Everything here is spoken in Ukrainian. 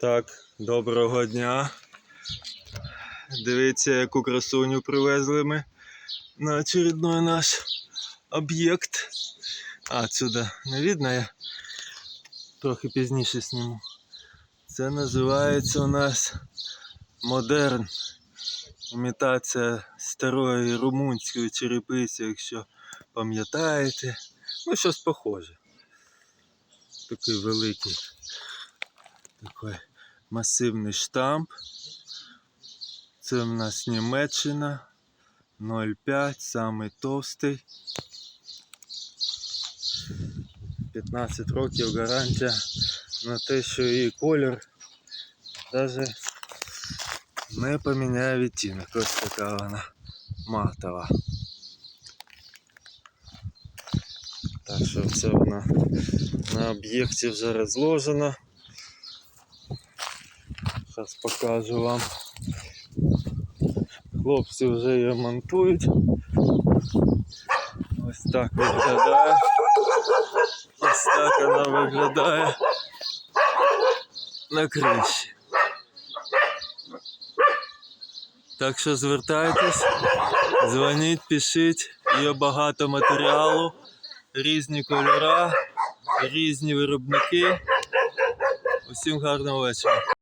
Так, доброго дня. Дивіться, яку красуню привезли ми на очередной наш об'єкт. А, отсюда не видно, я трохи пізніше зніму. Це називається у нас модерн. Імітація старої румунської черепиці, якщо пам'ятаєте. Ну, щось похоже. Такий великий такий масивний штамп. Це в нас Німеччина 0,5, самий товстий. 15 років гарантія на те, що її колір навіть не поміняє відтінок. Ось така вона матова. Так що все вона на об'єкті вже розложено. Зараз покажу вам. Хлопці вже її монтують. Ось так виглядає. Ось так вона виглядає на криші. Так що звертайтесь, дзвоніть, пишіть, є багато матеріалу, різні кольори, різні виробники. Усім гарного вечора.